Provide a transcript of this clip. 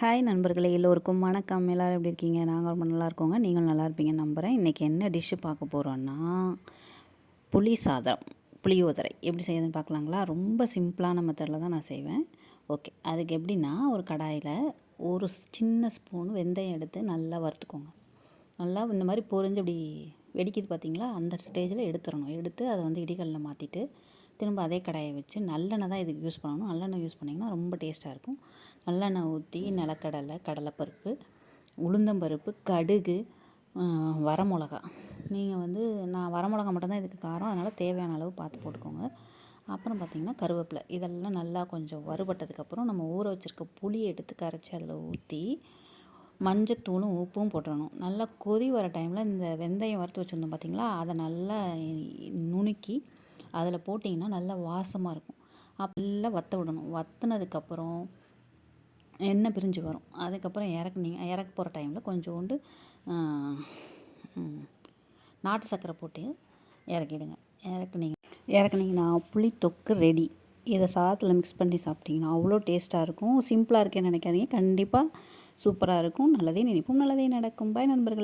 Hi நண்பர்களே எல்லோருக்கும் வணக்கம். எல்லோரும் எப்படி இருக்கீங்க? நாங்கள் ரொம்ப நல்லா இருக்கோங்க. நீங்களும் நல்லா இருப்பீங்கன்னு நம்புகிறேன் இன்றைக்கி என்ன டிஷ்ஷு பார்க்க போகிறோன்னா புளி சாதம் புளியோதரை எப்படி செய்யுதுன்னு பார்க்கலாங்களா? ரொம்ப சிம்பிளான மெத்தடில் தான் நான் செய்வேன். ஓகே அதுக்கு எப்படின்னா ஒரு கடாயில் ஒரு சின்ன ஸ்பூன் வெந்தயம் எடுத்து நல்லா வறுத்துக்கோங்க. நல்லா இந்த மாதிரி பொரிஞ்சு அப்படி வெடிக்குது பார்த்தீங்களா? அந்த ஸ்டேஜில் எடுத்துடணும். எடுத்து அதை வந்து இடிகளில் மாற்றிட்டு திரும்ப அதே கடாயை வச்சு நல்லெண்ணெய் தான் இதுக்கு யூஸ் பண்ணணும். நல்லெண்ணெய் யூஸ் பண்ணிங்கன்னா ரொம்ப டேஸ்ட்டாக இருக்கும். நல்லெண்ணெய் ஊற்றி நிலக்கடலை கடலைப்பருப்பு உளுந்தம்பருப்பு கடுகு வரமிளகா. நீங்கள் வந்து நான் வரமிளகா மட்டும்தான் இதுக்கு காரம். அதனால் தேவையான அளவு பார்த்து போட்டுக்கோங்க. அப்புறம் பார்த்திங்கன்னா கருவேப்பிலை. இதெல்லாம் நல்லா கொஞ்சம் வறுபட்டதுக்கப்புறம் நம்ம ஊற வச்சுருக்க புளியை எடுத்து கரைச்சி அதில் ஊற்றி மஞ்சத்தூளும் உப்பும் போட்டுடணும் நல்லா கொதி வர டைமில் இந்த வெந்தயம் வறுத்து வச்சுருந்தோம் பார்த்திங்களா அதை நல்லா நுணுக்கி அதில் போட்டிங்கன்னா நல்லா வாசமாக இருக்கும். அப்படிலாம் வற்ற விடணும். வற்றினதுக்கப்புறம் எண்ணெய் பிரிஞ்சு வரும். அதுக்கப்புறம் இறக்குனீங்க இறக்க போகிற டைமில் கொஞ்சோண்டு நாட்டு சர்க்கரை போட்டு இறக்கிடுங்க. இறக்குனீங்க இறக்குனீங்கன்னா புளி தொக்கு ரெடி இதை சாதத்தில் மிக்ஸ் பண்ணி சாப்பிட்டிங்கன்னா அவ்வளோ டேஸ்ட்டாக இருக்கும். சிம்பிளாக இருக்கேன்னு நினைக்காதீங்க. கண்டிப்பாக சூப்பராக இருக்கும். நல்லதே நினைப்போம். நல்லதே நடக்கும். பாய் நண்பர்கள்.